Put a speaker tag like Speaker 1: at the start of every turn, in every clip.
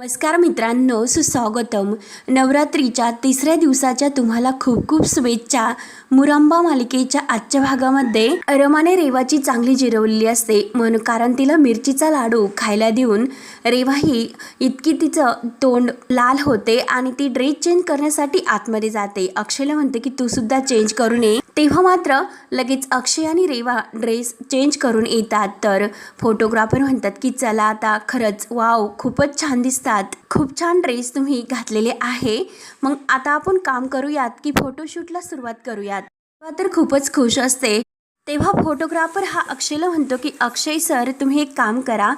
Speaker 1: नमस्कार मित्रांनो सुस्वागतम. नवरात्रीच्या तिसऱ्या दिवसाच्या तुम्हाला खूप खूप शुभेच्छा. मुरंबा मालिकेच्या आजच्या भागामध्ये रमाने रेवाची चांगली जिरवलेली असते. म्हणून कारण तिला मिरचीचा लाडू खायला देऊन रेवा ही इतकी तिचं तोंड लाल होते आणि ती ड्रेस चेंज करण्यासाठी आतमध्ये जाते. अक्षयला म्हणते की तू सुद्धा चेंज करू नये. तेव्हा मात्र लगेच अक्षय आणि रेवा ड्रेस चेंज करून येतात. तर फोटोग्राफर म्हणतात की चला आता खरंच वाव खूपच छान दिसतात. खूप छान ड्रेस तुम्ही घातलेले आहे. मग आता आपण काम करूयात की फोटोशूटला सुरुवात करूयात. तेव्हा तर खूपच खुश असते. तेव्हा फोटोग्राफर हा अक्षयला म्हणतो की अक्षय सर तुम्ही एक काम करा.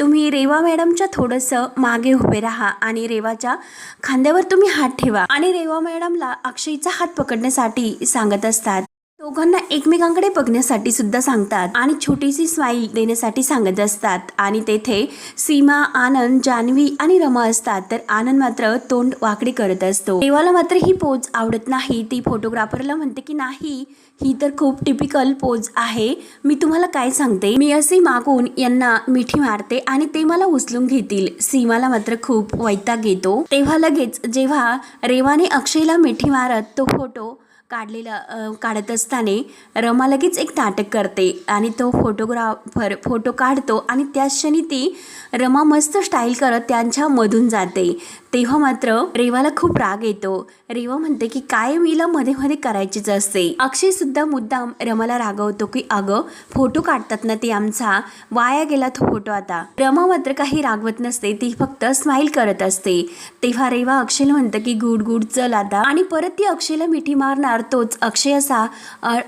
Speaker 1: तुम्ही रेवा मॅडमच्या थोडंसं मागे उभे राहा आणि रेवाच्या खांद्यावर तुम्ही हात ठेवा. आणि रेवा मॅडमला अक्षयचा हात पकडण्यासाठी सांगत असतात. दोघांना एकमेकांकडे बघण्यासाठी सुद्धा सांगतात आणि छोटीशी स्माईल देण्यासाठी सांगत असतात. आणि तेथे सीमा आनंद जान्हवी आणि रमा असतात. तर आनंद मात्र तोंड वाकडे करत असतो. देवाला मात्र ही पोज आवडत नाही. ती फोटोग्राफरला म्हणते की नाही ही तर खूप टिपिकल पोज आहे. मी तुम्हाला काय सांगते? मी असे मागून यांना मिठी मारते आणि ते मला उचलून घेतील. सीमाला मात्र खूप वैताग येतो. तेव्हा लगेच जेव्हा रेवाने अक्षयला मिठी मारत तो फोटो काढलेलं काढत असताना रमा लगेच एक नाटक करते आणि तो फोटोग्राफर फोटो काढतो आणि त्याच क्षणी ती रमा मस्त स्टाईल करत त्यांच्यामधून जाते. तेव्हा मात्र रेवाला खूप राग येतो. रेवा म्हणते की काय मीला मध्ये मध्ये करायचीच असते? अक्षय सुद्धा मुद्दाम रमाला रागवतो की अगं फोटो काढतात ना ते आमचा. वाया गेला तो फोटो आता. रमा मात्र काही रागवत नसते. ती फक्त स्माईल करत असते. तेव्हा रेवा अक्षयला म्हणतं की गुड गुड चल आता. आणि परत ती अक्षयला मिठी मारणार तोच अक्षय असा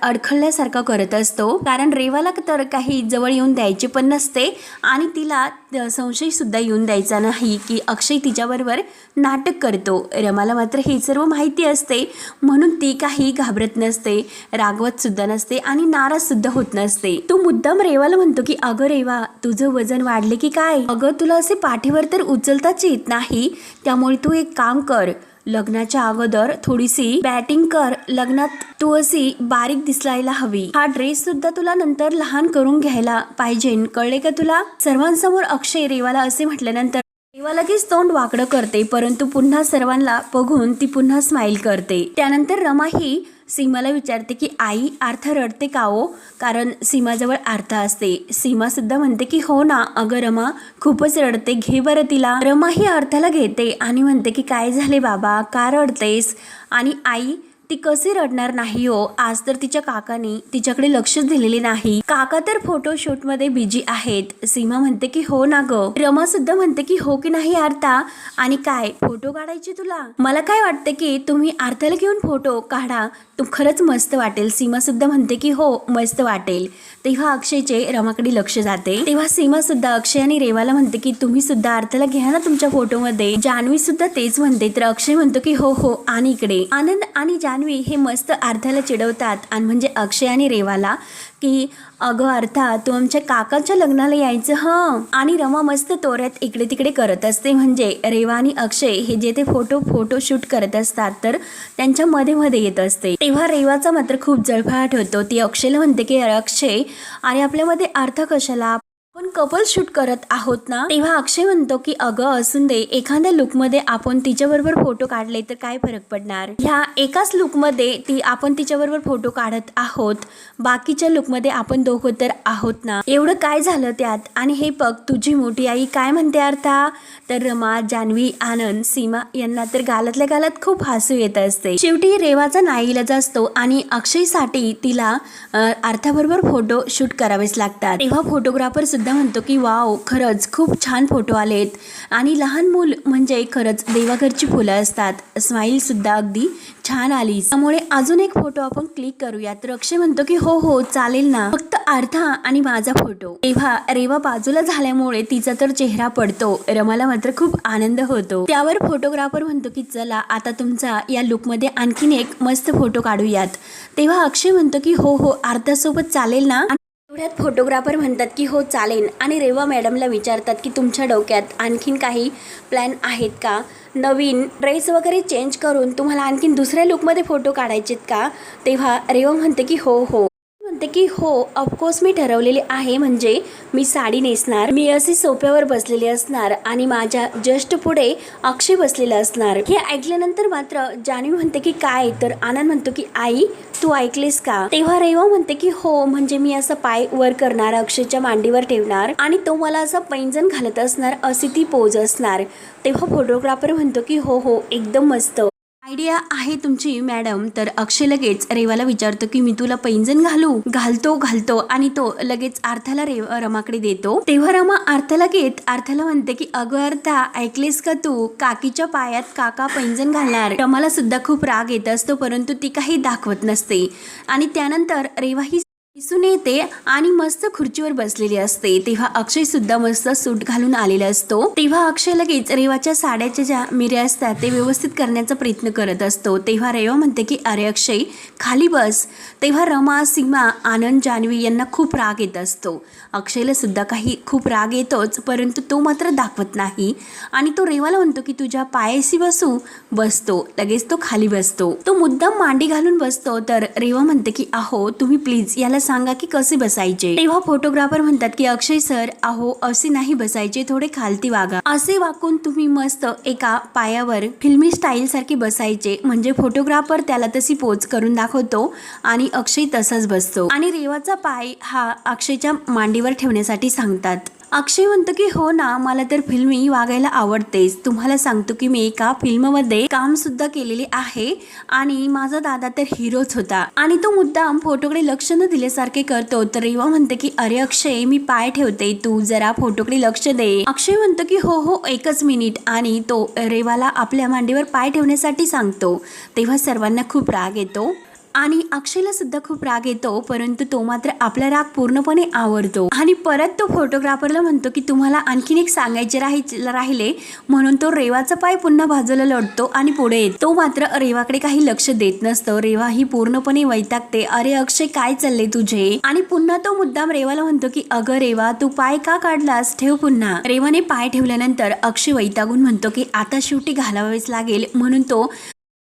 Speaker 1: अडखळल्यासारखा करत असतो. कारण रेवाला तर काही जवळ येऊन द्यायचे पण नसते. आणि तिला संशयसुद्धा येऊन द्यायचा नाही की अक्षय तिच्याबरोबर नाटक करतो. रमाला मात्र हे सर्व माहिती असते. म्हणून ती काही घाबरत नसते रागवतसुद्धा नसते आणि नाराजसुद्धा होत नसते. तू मुद्दाम रेवाला म्हणतो की अगं रेवा तुझं वजन वाढले की काय? अगं तुला असे पाठीवर तर उचलताच येत नाही. त्यामुळे तू एक काम कर. लग्नाच्या अगोदर थोडीशी बॅटिंग कर. लग्नात तू अशी बारीक दिसायला हवी. हा ड्रेस सुद्धा तुला नंतर लहान करून घ्यायला पाहिजे. कळले का तुला? सर्वांसमोर अक्षय रेवाला असे म्हटल्यानंतर रेवा लगेच तोंड वाकडं करते परंतु पुन्हा सर्वांना बघून ती पुन्हा स्माईल करते. त्यानंतर रमा ही सीमाला विचारते की आई अर्थ रडते का हो? कारण सीमाजवळ अर्थ असते. सीमा सुद्धा म्हणते की हो ना अगं रमा खूपच रडते. घे बरं तिला. रमा ही अर्थाला घेते आणि म्हणते की काय झाले बाबा? का रडतेस? आणि आई ती कशी रडणार नाही हो? आज तर तिच्या काकाने तिच्याकडे लक्षच दिलेले नाही. काका तर फोटोशूटमध्ये बिजी आहेत. सीमा म्हणते की हो ना ग. रमा सुद्धा म्हणते की हो की नाही आरता. आणि काय फोटो काढायचे तुला? मला काय वाटतं की तुम्ही आरताला घेऊन फोटो काढा. तू खरंच मस्त वाटेल. सीमा सुद्धा म्हणते की हो मस्त वाटेल. तेव्हा अक्षयचे रमाकडे लक्ष जाते. तेव्हा सीमा सुद्धा अक्षय आणि रेवाला म्हणते की तुम्ही सुद्धा अर्थाला घ्या ना तुमच्या फोटोमध्ये जान्हवी सुद्धा तेच म्हणते. तर अक्षय म्हणतो की हो हो आणि इकडे. आनंद आणि जान्हवी हे मस्त अर्थाला चिडवतात आणि म्हणजे अक्षय आणि रेवाला की अगं अर्था तू आमच्या काकाच्या लग्नाला यायचं हं? आणि रमा मस्त तोऱ्यात इकडे तिकडे करत असते. म्हणजे रेवा आणि अक्षय हे जे ते फोटो फोटो शूट करत असतात तर त्यांच्या मध्ये मध्ये येत असते. तेव्हा रेवाचा मात्र खूप जळफळाट होतो. ती अक्षयला म्हणते की अक्षय आणि आपल्यामध्ये अर्थ कशाला? आपण कपल शूट करत आहोत ना तेव्हा अक्षय म्हणतो की अगं असून दे एखाद्या लुकमध्ये आपण तिच्याबरोबर फोटो काढले तर काय फरक पडणार? ह्या एकाच लुकमध्ये ती आपण तिच्याबरोबर फोटो काढत आहोत बाकीच्या लुकमध्ये आपण दोघं तर आहोत ना. एवढं काय झालं त्यात? आणि हे बघ तुझी मोठी आई काय म्हणते अर्था तर रमा जान्हवी आनंद सीमा यांना तर गालातल्या गालात खूप हसू येत असते. शेवटी रेवाचा नाईलाज असतो आणि अक्षयसाठी तिला अर्थाबरोबर फोटो शूट करावेच लागतात. तेव्हा फोटोग्राफर सुद्धा म्हणतो की वाव खरंच खूप छान फोटो आलेत. आणि लहान मूल म्हणजे खरंच देवाघरची फुलं असतात. स्माईल सुद्धा अगदी छान आली. त्यामुळे अजून एक फोटो आपण क्लिक करूया तर अक्षय म्हणतो की हो हो चालेल ना. फक्त अर्धा आणि माझा फोटो. तेव्हा रेवा बाजूला झाल्यामुळे तिचा तर चेहरा पडतो. रमाला मात्र खूप आनंद होतो. त्यावर फोटोग्राफर म्हणतो की चला आता तुमचा या लुकमध्ये आणखीन एक मस्त फोटो काढूयात. तेव्हा अक्षय म्हणतो की हो हो अर्ध्यासोबत चालेल ना? एवढ्यात फोटोग्राफर म्हणतात की हो चालेल. आणि रेवा मॅडमला विचारतात की तुमच्या डोक्यात आणखीन काही प्लॅन आहेत का? नवीन ड्रेस वगैरे चेंज करून तुम्हाला आणखीन दुसऱ्या लुकमध्ये फोटो काढायचेत का? तेव्हा रेवा म्हणते की हो हो. म्हणते की हो ऑफकोर्स मी ठरवलेले आहे. म्हणजे मी साडी नेसणार मी असे सोप्यावर बसलेली असणार आणि माझ्या जस्ट पुढे अक्षय बसलेला असणार. हे ऐकल्यानंतर मात्र जान्हवी म्हणते की काय? तर आनंद म्हणतो की आई तू ऐकलीस का? तेव्हा रेवा म्हणते की हो म्हणजे मी असं पाय वर करणार अक्षयच्या मांडीवर ठेवणार आणि तो मला असं पैंजण घालत असणार अशी ती पोज असणार. तेव्हा फोटोग्राफर म्हणतो की हो हो एकदम मस्त. आयडिया आहे तुमची मॅडम. तर अक्षय लगेच रेवाला विचारतो की मी तुला पैंजण घालू? घालतो घालतो. आणि तो लगेच अर्थाला रेव रमाकडे देतो. तेव्हा रमा अर्थाला घेत अर्थाला म्हणते की अगं अर्था ऐकलेस का तू? काकीच्या पायात काका पैंजण घालणार. रमाला सुद्धा खूप राग येत असतो परंतु ती काही दाखवत नसते. आणि त्यानंतर रेवा ही दिसून येते आणि मस्त खुर्चीवर बसलेली असते. तेव्हा अक्षय सुद्धा मस्त सूट घालून आलेला असतो. तेव्हा अक्षय लगेच रेवाच्या साड्याच्या ज्या मिऱ्या असतात ते व्यवस्थित करण्याचा प्रयत्न करत असतो. तेव्हा रेवा म्हणते की अरे अक्षय खाली बस. तेव्हा रमा सीमा आनंद जान्हवी यांना खूप राग येत असतो. अक्षयला सुद्धा काही खूप राग येतोच परंतु तो मात्र दाखवत नाही. आणि तो रेवाला म्हणतो की तुझ्या पायाशी बसू. बसतो. लगेच तो खाली बसतो. तो मुद्दाम मांडी घालून बसतो. तर रेवा म्हणते की अहो तुम्ही प्लीज याला सांगा की कसे बसायचे? तेव्हा फोटोग्राफर म्हणतात की अक्षय सर अहो असे नाही बसायचे थोडे खालती वागा. असे वाकून तुम्ही मस्त एका पायावर फिल्मी स्टाईल सारखे बसायचे. म्हणजे फोटोग्राफर त्याला तशी पोच करून दाखवतो आणि अक्षय तसाच बसतो. आणि रेवाचा पाय हा अक्षयच्या मांडीवर ठेवण्यासाठी सांगतात. अक्षय म्हणतो की हो ना मला तर फिल्मी वागायला आवडतेच. तुम्हाला सांगतो की मी एका फिल्ममध्ये काम सुद्धा केलेले आहे आणि माझा दादा तर हिरोच होता. आणि तो मुद्दाम फोटोकडे लक्ष न दिल्यासारखे करतो. तर रेवा म्हणते की अरे अक्षय मी पाय ठेवते. तू जरा फोटोकडे लक्ष दे. अक्षय म्हणतो की हो हो एकच मिनिट. आणि तो रेवाला आपल्या मांडीवर पाय ठेवण्यासाठी सांगतो. तेव्हा सर्वांना खूप राग येतो. आणि अक्षयला सुद्धा खूप राग येतो परंतु तो मात्र आपला राग पूर्णपणे आवडतो आणि परत तो फोटोग्राफरला म्हणतो की तुम्हाला आणखीन एक सांगायचे राहिले. म्हणून तो रेवाचा पाय पुन्हा बाजूला लढतो आणि पुढे येतो. तो मात्र रेवाकडे काही लक्ष देत नसतो. रेवा ही पूर्णपणे वैतागते. अरे अक्षय काय चालले तुझे? आणि पुन्हा तो मुद्दाम रेवाला म्हणतो की अगं रेवा तू पाय का काढलास? ठेव पुन्हा. रेवाने पाय ठेवल्यानंतर अक्षय वैतागून म्हणतो की आता शेवटी घालावेच लागेल. म्हणून तो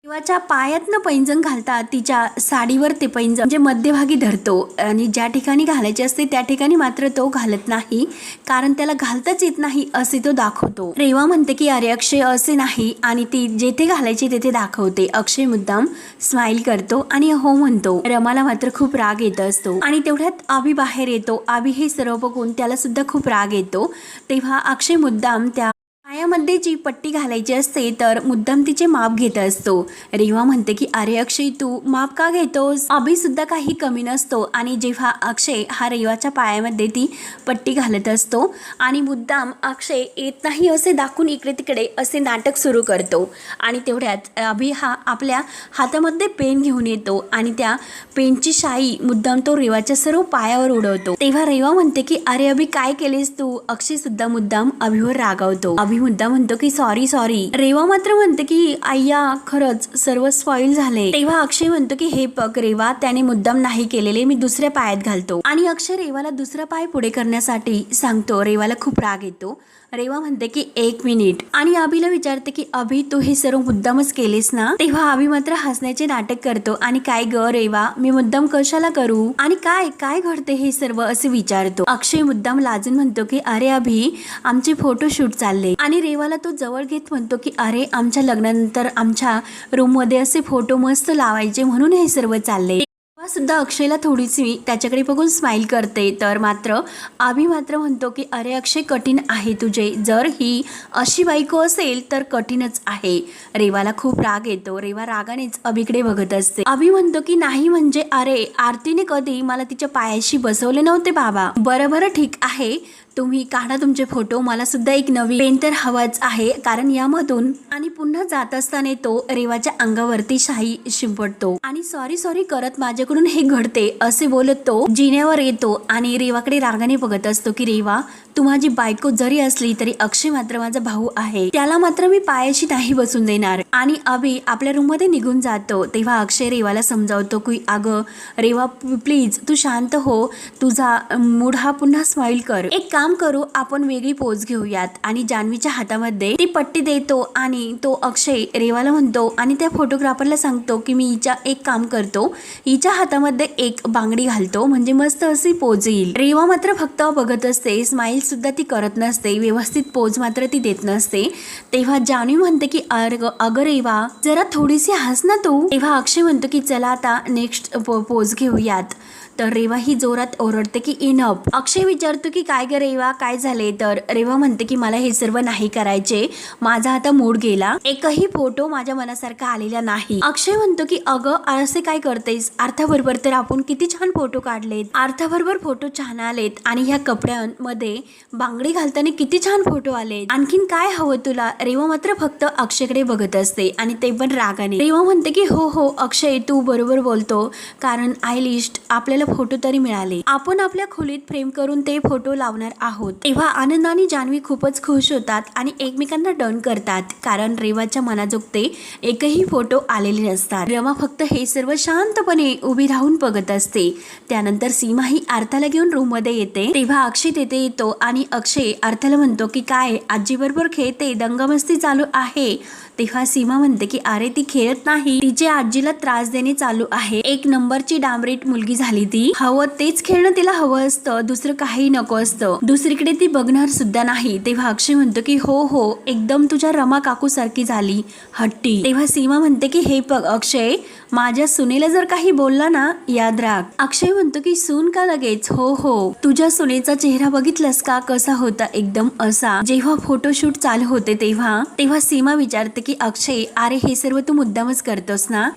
Speaker 1: शिवाच्या पायातनं पैंजण घालतात तिच्या साडीवर ते पैंजण. म्हणजे मध्यभागी धरतो आणि ज्या ठिकाणी घालायचे असते त्या ठिकाणी मात्र तो घालत नाही कारण त्याला घालताच येत नाही असे तो दाखवतो. रेवा म्हणते की अरे अक्षय असे नाही. आणि ती जेथे घालायची तेथे दाखवते. अक्षय मुद्दाम स्माईल करतो आणि हो म्हणतो. रमाला मात्र खूप राग येत असतो. आणि तेवढ्यात आभी बाहेर येतो. आभी हे सर्व बघून त्याला सुद्धा खूप राग येतो. तेव्हा अक्षय मुद्दाम त्या पायामध्ये जी पट्टी घालायची असते तर मुद्दाम तिचे माप घेत असतो. रेवा म्हणते की अरे अक्षय तू माप का घेतोस? अभि सुद्धा काही कमी नसतो. आणि जेव्हा अक्षय हा रेवाच्या पायामध्ये ती पट्टी घालत असतो आणि मुद्दाम अक्षय येत नाही असे दाखवून इकडे तिकडे असे नाटक सुरू करतो. आणि तेवढ्यात अभि हा आपल्या हातामध्ये पेन घेऊन येतो आणि त्या पेनची शाई मुद्दाम तो रेवाच्या सर्व पायावर उडवतो. तेव्हा रेवा म्हणते की अरे अभि काय केलेस तू? अक्षय सुद्धा मुद्दाम अभिवर रागावतो. अभि मुद्दा म्हणतो की सॉरी सॉरी रेवा मात्र म्हणते की आय्या खरंच सर्व स्पॉइल झाले. तेव्हा अक्षय म्हणतो की हे पक रेवा त्याने मुद्दाम नाही केलेले मी दुसऱ्या पायात घालतो. आणि अक्षय रेवाला दुसरा पाय पुढे करण्यासाठी सांगतो. रेवाला खूप राग येतो. रेवा म्हणते की एक मिनिट. आणि अभिला विचारते की अभि तू हे सर्व मुद्दामच केलेस ना? तेव्हा अभि मात्र हसण्याचे नाटक करतो आणि काय ग रेवा मी मुद्दाम कशाला करू? आणि काय काय घडते हे सर्व असे विचारतो. अक्षय मुद्दाम लाजून म्हणतो की अरे अभि आमचे फोटोशूट चालले. आणि रेवाला तो जवळ घेत म्हणतो की अरे आमच्या लग्नानंतर आमच्या रूममध्ये असे फोटो मस्त लावायचे म्हणून हे सर्व चालले. सुद्धा अक्षयला थोडीशी त्याच्याकडे बघून स्माइल करते. तर मात्र आम्ही मात्र म्हणतो की अरे अक्षय कठीण आहे तुझे. जर ही अशी बायको असेल तर कठीणच आहे. रेवाला खूप राग येतो. रेवा रागानेच अभिकडे बघत असते. अभि म्हणतो की नाही म्हणजे अरे आरतीने कधी मला तिच्या पायाशी बसवले नव्हते बाबा. बरं बरं ठीक आहे. तुम्ही काढा तुमचे फोटो. मला सुद्धा एक नवी पेन तर हवाच आहे. कारण यामधून आणि पुन्हा जात असताना तो रेवाच्या अंगावरती शाही शिंपडतो. आणि सॉरी सॉरी करत माझ्याकडून हे घडते असे बोलत तो जिन्यावर येतो आणि रेवाकडे रागाने बघत असतो की रेवा तू माझी बायको जरी असली तरी अक्षय मात्र माझा भाऊ आहे. त्याला मात्र मी पायाशी नाही बसून देणार. आणि अभि आपल्या रूममध्ये निघून जातो. तेव्हा अक्षय रेवाला समजावतो की अगं रेवा प्लीज तू शांत हो. तुझा मूड हा पुन्हा स्माइल कर. एक काम काम करू आपण वेगळी पोच घेऊयात. आणि जान्हवीच्या हातामध्ये ती पट्टी देतो आणि तो अक्षय रेवाला म्हणतो आणि त्या फोटोग्राफरला सांगतो की मी हिच्या एक काम करतो. हिच्या हातामध्ये एक बांगडी घालतो म्हणजे मस्त अशी पोज येईल. रेवा मात्र फक्त बघत असते. स्माईल सुद्धा ती करत नसते. व्यवस्थित पोज मात्र ती देत नसते. तेव्हा जान्हवी म्हणते की अर्ग अगं रेवा जरा थोडीशी हस ना तू. तेव्हा अक्षय म्हणतो की चला आता नेक्स्ट पोज घेऊयात. तर रेवा ही जोरात ओरडते की इनप अक्षय विचारतो की काय ग रेवा? काय झाले तर रेवा म्हणते की मला हे सर्व नाही करायचे. माझा आता मूड गेला. एकही फोटो माझ्या मनासारखा आलेला नाही. अक्षय म्हणतो की अगं असे काय करतेस? अर्थाबरोबर तर आपण किती छान फोटो काढलेत. अर्थाबरोबर फोटो छान आलेत आणि ह्या कपड्यांमध्ये बांगडी घालताना किती छान फोटो आले आणखीन काय हवं तुला? रेवा मात्र फक्त अक्षयकडे बघत असते आणि ते पण रागाने. रेवा म्हणते की हो हो अक्षय तू बरोबर बोलतो. कारण आय लिस्ट आपल्याला फोटो तरी मिळाले. आपण आपल्या खोलीत फ्रेम करून ते फोटो लावणार आहोत. तेव्हा आनंद आणि जान्हवी खूपच खुश होतात आणि एकमेकांना डन करतात. कारण रेवाच्या मनाजोगते एकही फोटो आलेले नसतात. रेवा फक्त हे सर्व शांतपणे उभी राहून बघत असते. त्यानंतर सीमा ही आर्थाला घेऊन रूममध्ये येते. तेव्हा अक्षय तेथे येतो आणि अक्षय अर्थाला म्हणतो की काय आजी बरोबर खेळते? दंगमस्ती चालू आहे. तेव्हा सीमा म्हणते की अरे ती खेळत नाही. तिच्या आजीला त्रास देणे चालू आहे. एक नंबरची डांबरीट मुलगी झाली ती. हवं तेच खेळणं तिला हवं असतं दुसरं काही नको असतं. दुसरीकडे ती बघणार सुद्धा नाही. तेव्हा अक्षय म्हणतो की हो हो एकदम तुझ्या रमा काकू सारखी झाली हट्टी. तेव्हा सीमा म्हणते की हे बघ अक्षय माझ्या सुनेला जर काही बोलला ना याद राख. अक्षय म्हणतो की सून का लगेच? हो हो. तुझ्या सुनेचा चेहरा बघितलास का? कसा होता? एकदम असा. जेव्हा फोटोशूट चालू होते तेव्हा तेव्हा सीमा विचारते की अक्षय अरे हे सर्व तू मुद्दामच करतोस ना?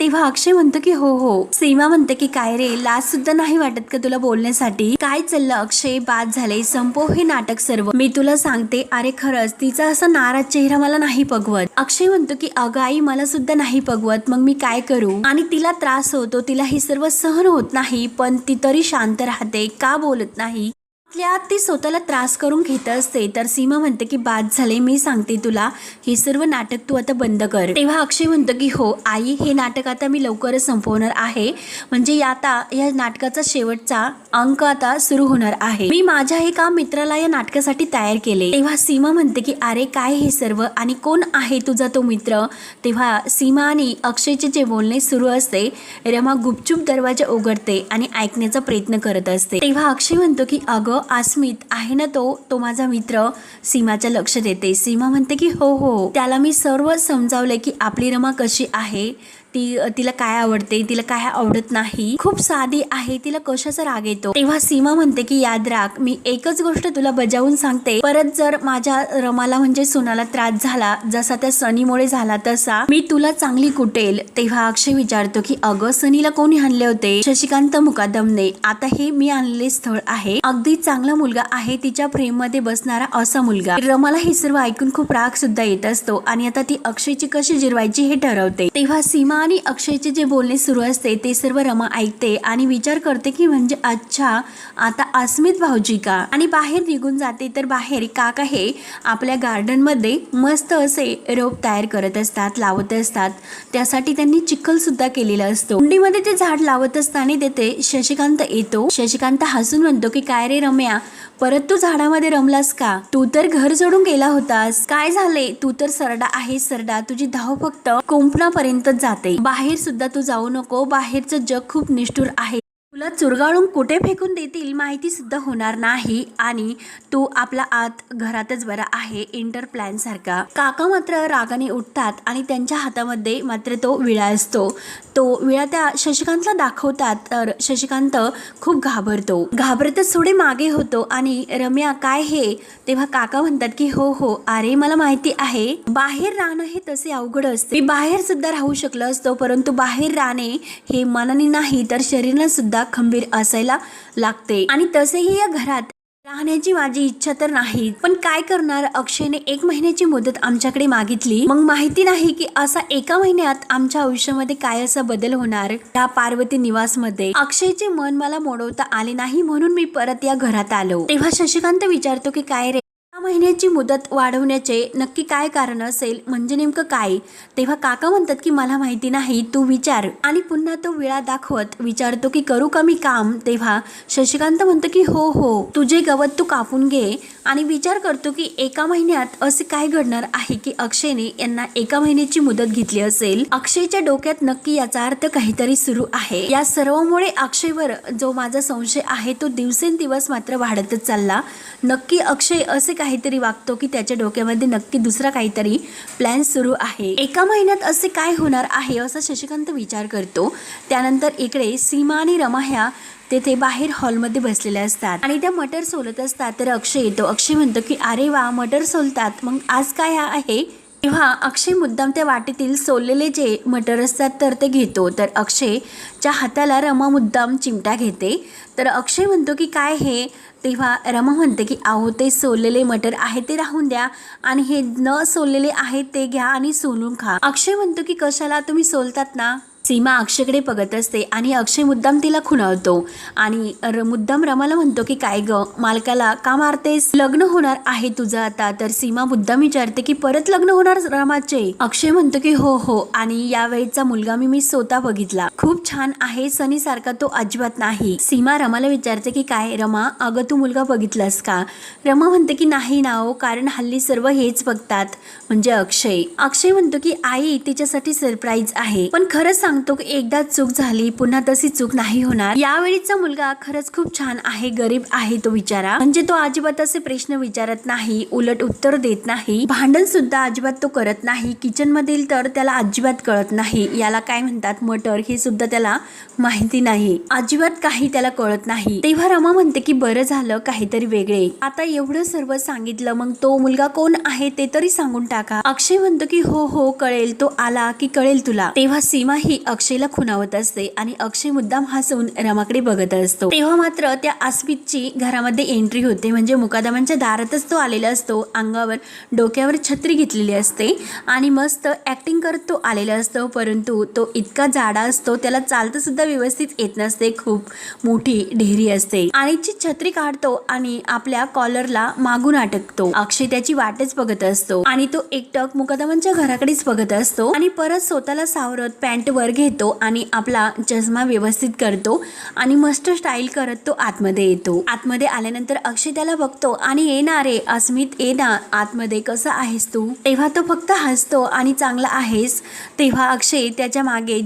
Speaker 1: तेव्हा अक्षय म्हणतो की हो हो. सीमा म्हणते की काय रे लाज सुद्धा नाही वाटत का तुला बोलण्यासाठी? काय चाललं अक्षय? बाद झाले. संपो हे नाटक सर्व. मी तुला सांगते अरे खरंच तिचा असा नाराज चेहरा मला नाही पगवत. अक्षय म्हणतो की अगं आई मला सुद्धा नाही पगवत. मग मी काय करू? आणि तिला त्रास होतो. तिला हे सर्व सहन होत नाही पण ती तरी शांत राहते का बोलत नाही? आपल्या ती स्वतःला त्रास करून घेत असते. तर सीमा म्हणते की बाद झाले मी सांगते तुला. हे सर्व नाटक तू आता बंद कर. तेव्हा अक्षय म्हणतो की हो आई हे नाटक आता मी लवकरच संपवणार आहे. म्हणजे या आता या नाटकाचा शेवटचा अंक आता सुरू होणार आहे. मी माझ्या एका मित्राला या नाटकासाठी तयार केले. तेव्हा सीमा म्हणते की अरे काय हे सर्व? आणि कोण आहे तुझा तो मित्र? तेव्हा सीमा आणि अक्षयचे जे बोलणे सुरू असते रमा गुपचूप दरवाजा उघडते आणि ऐकण्याचा प्रयत्न करत असते. तेव्हा अक्षय म्हणतो की अगं आस्मित आहे ना तो? तो माझा मित्र. सीमाच्या लक्ष देते सीमा म्हणते की हो हो. त्याला मी सर्व समजावले की आपली रमा कशी आहे? ती तिला काय आवडते तिला काय आवडत नाही खूप साधी आहे तिला कशाचा राग येतो? तेव्हा सीमा म्हणते की याद राख मी एकच गोष्ट तुला बजावून सांगते. परत जर माझ्या रमाला म्हणजे सुनाला त्रास झाला जसा त्या सनीमुळे झाला तसा मी तुला चांगली कुटेल. तेव्हा अक्षय विचारतो की अगं सनीला कोणी आणले होते? शशिकांत मुकादमने. आता हे मी आणलेले स्थळ आहे. अगदी चांगला मुलगा आहे तिच्या फ्रेममध्ये बसणारा असा मुलगा. रमाला हे सर्व ऐकून खूप राग सुद्धा येत असतो आणि आता ती अक्षयची कशी जिरवायची हे ठरवते. तेव्हा सीमा आणि अक्षयचे जे बोलणे सुरू असते ते सर्व रमा ऐकते आणि विचार करते की म्हणजे अच्छा आता अस्मित भाऊजी का? आणि बाहेर निघून जाते तर बाहेर काका हे आपल्या गार्डनमध्ये मस्त असे रोप तयार करत असतात लावत असतात. त्यासाठी त्यांनी चिखलसुद्धा केलेला असतो. कुंडीमध्ये ते झाड लावत असताना तेथे शशिकांत येतो. शशिकांत हसून म्हणतो की काय रे रम्या परत तू झाडामध्ये रमलास का? तू तर घर सोडून गेला होतास. काय झाले? तू तर सरडा आहेस सरडा. तुझी धाव फक्त कुंपणापर्यंतच जाते. बाहेर सुद्धा तू जाऊ नको. बाहेरचं जग खूप निष्ठुर आहे. तुला चुरगाळून कुठे फेकून देतील माहिती सुद्धा होणार नाही. आणि तो आपला आत घरातच बरा आहे इंटर प्लॅन सारखा. काका मात्र रागाने उठतात आणि त्यांच्या हातामध्ये मात्र तो विळा असतो. तो विळा त्या शशिकांतला दाखवतात तर शशिकांत खूप घाबरतो. घाबरतच थोडे मागे होतो आणि रम्या काय हे? तेव्हा काका म्हणतात की हो हो अरे मला माहिती आहे. बाहेर राहणं हे तसे अवघड असते. मी बाहेर सुद्धा राहू शकलो असतो परंतु बाहेर राहणे हे मनाने नाही तर शरीराला सुद्धा खंबीर असायला लागते. आणि तसेही या घरात राहण्याची माझी इच्छा तर नाही. पण काय करणार? अक्षयने एक महिन्याची मुदत आमच्याकडे मागितली. मग माहिती नाही की असा एका महिन्यात आमच्या आयुष्यामध्ये काय असा बदल होणार? त्या पार्वती निवासमध्ये अक्षयचे मन मला मोडवता आले नाही म्हणून मी परत या घरात आलो. तेव्हा शशिकांत विचारतो की काय रे? महिन्याची मुदत वाढवण्याचे नक्की काय कारण असेल? म्हणजे नेमकं काय? तेव्हा काका म्हणतात की मला माहिती नाही तू विचार. आणि पुन्हा तो विळा दाखवत विचारतो की करू का मी काम? तेव्हा शशिकांत म्हणतो की हो हो तुझे गवत तू कापून घे. आणि विचार करतो की एका महिन्यात असे काय घडणार आहे की अक्षयने यांना एका महिन्याची मुदत घेतली असेल? अक्षयच्या डोक्यात नक्की याचा अर्थ काहीतरी सुरू आहे. या सर्वामुळे अक्षयवर जो माझा संशय आहे तो दिवसेंदिवस मात्र वाढतच चालला. नक्की अक्षय असे काही काहीतरी वागतो की त्याच्या डोक्यामध्ये नक्की दुसरा काहीतरी प्लॅन सुरू आहे. एका महिन्यात असे काय होणार आहे असा शशिकांत विचार करतो. त्यानंतर इकडे सीमा आणि रमा ह्या तेथे बाहेर हॉलमध्ये बसलेल्या असतात. आणि त्या मटर सोलत असतात तर अक्षय येतो. अक्षय म्हणतो की अरे वा मटर सोलतात. मग आज काय आहे? तेव्हा अक्षय मुद्दाम त्या वाटेतील सोललेले जे मटर असतात तर ते घेतो. तर अक्षयच्या हाताला रमा मुद्दाम चिमटा घेते. तर अक्षय म्हणतो की काय हे? तेव्हा रमा म्हणते की अहो ते सोललेले मटर आहे ते राहून द्या. आणि हे न सोललेले आहे ते घ्या आणि सोलून खा. अक्षय म्हणतो की कशाला? तुम्ही सोलतात ना. सीमा अक्षयकडे बघत असते आणि अक्षय मुद्दाम तिला खुणावतो आणि र- मुद्दाम रमाला म्हणतो की काय ग मालकाला का मारतेस? लग्न होणार आहे तुझं आता. तर सीमा मुद्दाम विचारते की परत लग्न होणार रमाचे? अक्षय म्हणतो की हो हो. आणि यावेळीचा मुलगा मी मी स्वतः बघितला. खूप छान आहे सनी सारखा तो अजिबात नाही. सीमा रमाला विचारते की काय रमा अगं तू मुलगा बघितलास का? रमा म्हणते की नाही ना हो कारण हल्ली सर्व हेच बघतात. म्हणजे अक्षय. अक्षय म्हणतो की आई तिच्यासाठी सरप्राईज आहे. पण खरंच सांगतो की एकदा चूक झाली पुन्हा तशी चूक नाही होणार. यावेळीचा मुलगा खरंच खूप छान आहे गरीब आहे तो विचारा. म्हणजे तो अजिबात असे प्रश्न विचारत नाही उलट उत्तर देत नाही. भांडण सुद्धा अजिबात तो करत नाही. किचन मधील तर त्याला अजिबात कळत नाही. याला काय म्हणतात मटर? हे सुद्धा त्याला माहिती नाही. अजिबात काही त्याला कळत नाही. तेव्हा रमा म्हणते की बरं झालं काहीतरी वेगळे. आता एवढं सर्व सांगितलं मग तो मुलगा कोण आहे ते तरी सांगून टाका. अक्षय म्हणतो की हो हो कळेल. तो आला की कळेल तुला. तेव्हा सीमा ही अक्षयला खुणावत असते आणि अक्षय मुद्दाम हसून रमाकडे बघत असतो. तेव्हा मात्र त्या आस्मितची घरामध्ये एंट्री होते. म्हणजे मुकादमांच्या दारातच तो आलेला असतो. अंगावर डोक्यावर छत्री घेतलेली असते आणि मस्त ॲक्टिंग करत तो आलेला असतो. परंतु तो इतका जाडा असतो त्याला चालतंसुद्धा व्यवस्थित येत नसते. खूप मोठी ढेरी असते. आणि ती छत्री काढतो आणि आपल्या कॉलरला मागून अटकतो. अक्षय त्याची वाटच बघत असतो. आणि तो एकटक मुकादामांच्या घराकडेच बघत असतो. आणि परत स्वतःला सावरत पॅन्टवर घेतो आणि आपला चष्मा व्यवस्थित करतो आणि मस्त स्टाईल करत तो आतमध्ये येतो. आतमध्ये आल्यानंतर अक्षय त्याला बघतो आणि येणार रे अस्मित ये ना आतमध्ये कसं आहेस तू? तेव्हा तो फक्त हसतो आणि चांगला आहेस. तेव्हा अक्षय त्याच्यामागे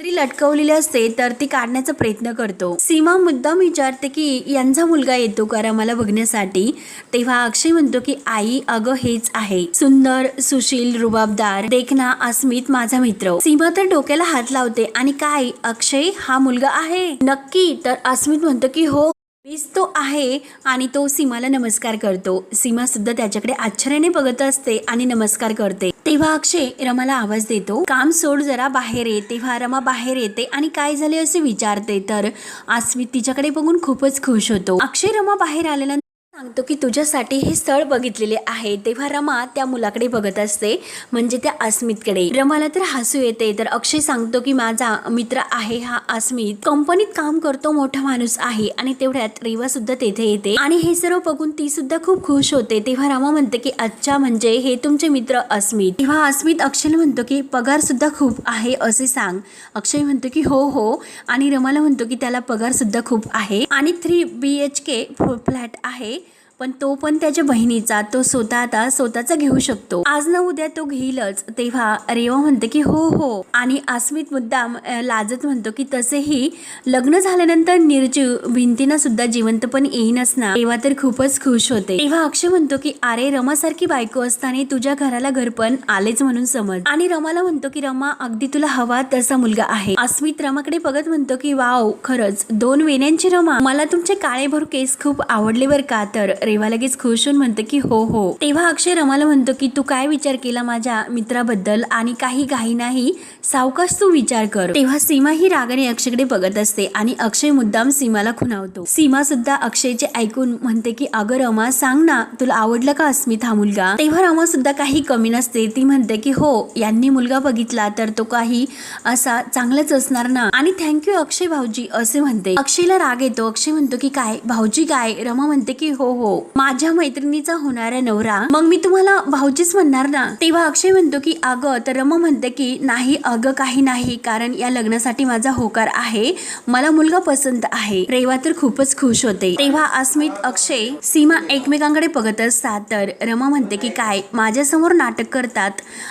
Speaker 1: स्त्री लटकवलेली असते तर ती काढण्याचा प्रयत्न करतो. सीमा मुद्दाम विचारते की यांचा मुलगा येतो का मला बघण्यासाठी? तेव्हा अक्षय म्हणतो की आई अगं हेच आहे. सुंदर सुशील रुबाबदार देखना अस्मित माझा मित्र. सीमा तर डोक्याला हात लावते आणि काय अक्षय हा मुलगा आहे? नक्की. तर अस्मित म्हणतो की हो मीच तो आहे आणि तो सीमाला नमस्कार करतो. सीमा सुद्धा त्याच्याकडे आश्चर्याने बघत असते आणि नमस्कार करते. तेव्हा अक्षय रमाला आवाज देतो काम सोड जरा बाहेर ये. तेव्हा रमा बाहेर येते आणि काय झाले असे विचारते तर आस्मित तिच्याकडे बघून खूपच खुश होतो. अक्षय रमा बाहेर आल्यानंतर सांगतो की तुझ्यासाठी हे स्थळ बघितलेले आहे. तेव्हा रमा त्या मुलाकडे बघत असते म्हणजे त्या अस्मितकडे. रमाला तर हसू येते तर अक्षय सांगतो की माझा मित्र आहे हा अस्मित. कंपनीत काम करतो मोठा माणूस आहे आणि तेवढ्यात रेवा सुद्धा तेथे येते. आणि हे सर्व बघून ती सुद्धा खूप खुश होते. तेव्हा रमा म्हणते की अच्छा म्हणजे हे तुमचे मित्र अस्मित. तेव्हा अस्मित अक्षयला म्हणतो की पगार सुद्धा खूप आहे असे सांग. अक्षय म्हणतो की हो हो. आणि रमाला म्हणतो की त्याला पगार सुद्धा खूप आहे. आणि three B H K flat आहे. पण तो पण त्याच्या बहिणीचा तो स्वतः आता स्वतःचा घेऊ शकतो. आज ना उद्या तो घेईलच. तेव्हा रेवा म्हणते की हो हो. आणि अस्मित मुद्दाम लाजत म्हणतो की तसेही लग्न झाल्यानंतर निर्जीव भिंतीना सुद्धा जिवंत पण येईनच ना तेव्हा तर खूपच खुश होते. तेव्हा अक्षय म्हणतो की अरे रमासारखी बायको असताना तुझ्या घराला घरपण आलेच म्हणून समज. आणि रमाला म्हणतो की रमा अगदी तुला हवा तसा मुलगा आहे. अस्मित रमाकडे बघत म्हणतो की वाव खरंच. दोन वेण्यांची रमा. मला तुमचे काळेभर केस खूप आवडले बर का तर. रेवा लगेच खुश होऊन म्हणते की हो हो. तेव्हा अक्षय रमाला म्हणतो की तू काय विचार केला माझ्या मित्राबद्दल आणि काही काही नाही. सावकाश तू विचार कर. तेव्हा सीमा ही रागाने अक्षयकडे बघत असते आणि अक्षय मुद्दाम सीमाला खुणावतो. सीमा सुद्धा अक्षयचे ऐकून म्हणते की अगं रमा सांग ना तुला आवडलं का अस्मित हा मुलगा? तेव्हा रमा सुद्धा काही कमी नसते. ती म्हणते की हो यांनी मुलगा बघितला तर तो काही असा चांगलाच असणार ना. आणि थँक्यू अक्षय भाऊजी असे म्हणते. अक्षयला राग येतो. अक्षय म्हणतो की काय? भाऊजी काय? रमा म्हणते की हो हो. माझ्या मैत्रिणीचा होणारा नवरा मग मी तुम्हाला भाऊजीच म्हणणार ना? तेव्हा अक्षय म्हणतो की अगं तर रमा म्हणते की नाही अगं काही नाही कारण या लग्नासाठी माझा होकार आहे. मला मुलगा पसंत आहे. रेवा तर खूपच खुश होते. तेव्हा अस्मित अक्षय सीमा एकमेकांकडे बघत असतात. तर रमा म्हणते की काय माझ्यासमोर नाटक करतात?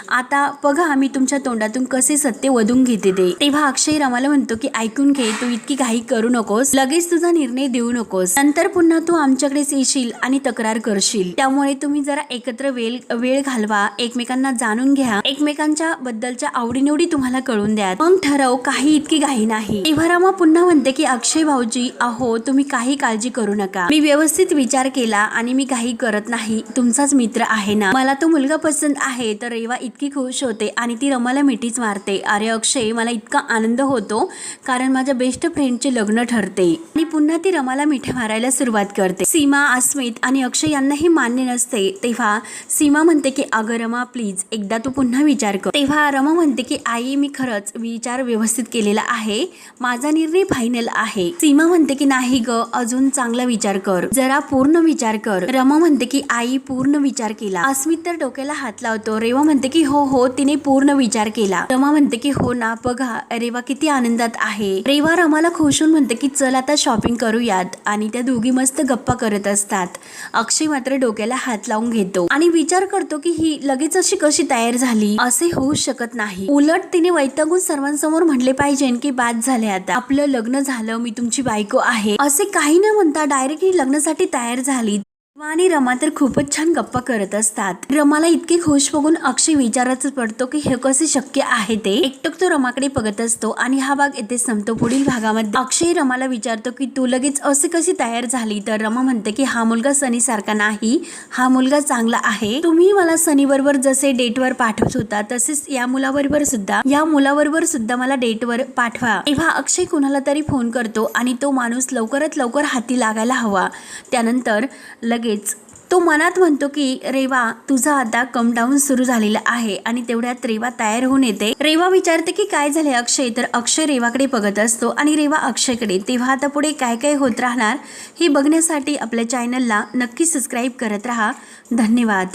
Speaker 1: आता बघा मी तुमच्या तोंडातून कसे सत्य वधून घेते ते. तेव्हा अक्षय रमाला म्हणतो की ऐकून घे तू इतकी घाई करू नकोस. लगेच तुझा निर्णय देऊ नकोस. नंतर पुन्हा तू आमच्याकडेच येशील. आणि तक्रार करशील. त्यामुळे तुम्ही जरा एकत्र वेळ वेळ घालवा. एकमेकांना जाणून घ्या. एकमेकांच्या बद्दलच्या आवडीनिवडी तुम्हाला कळून द्या मग ठरव काही इतकी घाई नाही. तेव्हा रमा पुन्हा म्हणते की अक्षय भाऊजी अहो तुम्ही काही काळजी करू नका. मी व्यवस्थित विचार केला आणि मी काही करत नाही. तुमचाच मित्र आहे ना? मला तो मुलगा पसंत आहे तर रेवा इतकी खुश होते आणि ती रमाला मिठीच मारते. अरे अक्षय मला इतका आनंद होतो कारण माझ्या बेस्ट फ्रेंडचे लग्न ठरते. आणि पुन्हा ती रमाला मिठ्या मारायला सुरुवात करते. सीमा अस्मित आणि अक्षय यांनाही मान्य नसते. तेव्हा सीमा म्हणते की अगं रमा प्लीज एकदा तू पुन्हा विचार कर. तेव्हा रमा म्हणते की आई मी खरंच विचार व्यवस्थित केलेला आहे. माझा निर्णय फायनल आहे. सीमा म्हणते की नाही ग अजून चांगला विचार कर. जरा पूर्ण विचार कर. रमा म्हणते की आई पूर्ण विचार केला. अस्मित तर डोक्याला हात लावतो. रेवा म्हणते की हो हो तिने पूर्ण विचार केला. रमा म्हणते की हो ना बघा रेवा किती आनंदात आहे. रेवा रमाला खुशून म्हणते की चल आता शॉपिंग करूयात. आणि त्या दोघी मस्त गप्पा करत असतात. अक्षय मात्र डोक्याला हात लावून घेतो आणि विचार करतो की ही लगेच अशी कशी तयार झाली? असे होऊ शकत नाही. उलट तिने वैतागून सर्वांसमोर म्हणले पाहिजे की बाद झाले आता. आपलं लग्न झालं मी तुमची बायको आहे. असे काही न म्हणता डायरेक्ट ही लग्नासाठी तयार झाली. आणि रमा तर खूपच छान गप्पा करत असतात. रमाला इतके खुश बघून अक्षय विचारच पडतो की हे कसे शक्य आहे ते. एकटक तो रमाकडे बघत असतो आणि हा भाग येथे संपतो. पुढील भागामध्ये अक्षय रमाला विचारतो की तू लगेच असे कशी तयार झाली? तर रमा म्हणते की हा मुलगा सनी सारखा नाही. हा मुलगा चांगला आहे. तुम्ही मला सनी बरोबर जसे डेटवर पाठवत होता तसेच या मुलाबरोबर सुद्धा. या मुलाबरोबर सुद्धा मला डेटवर पाठवा. तेव्हा अक्षय कुणाला तरी फोन करतो आणि तो माणूस लवकरात लवकर हाती लागायला हवा. त्यानंतर लगेच तो मनात म्हणतो की रेवा तुझा आता कम डाऊन सुरू झालेला आहे आणि तेवढ्यात रेवा तयार होऊन येते. रेवा विचारते की काय झाले अक्षय? तर अक्षय रेवाकडे बघत असतो आणि रेवा अक्षयकडे. तेव्हा आता पुढे काय काय होत राहणार हे बघण्यासाठी आपल्या चॅनलला नक्की सबस्क्राईब करत राहा. धन्यवाद.